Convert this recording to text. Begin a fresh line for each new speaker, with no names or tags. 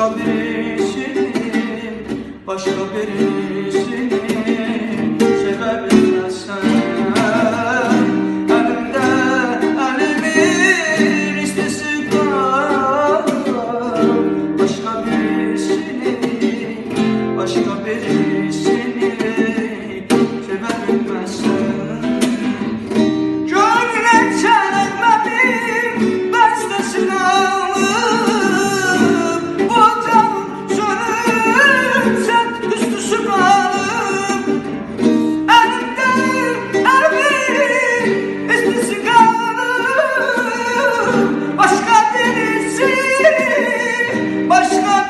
başka birinin, başka birinin.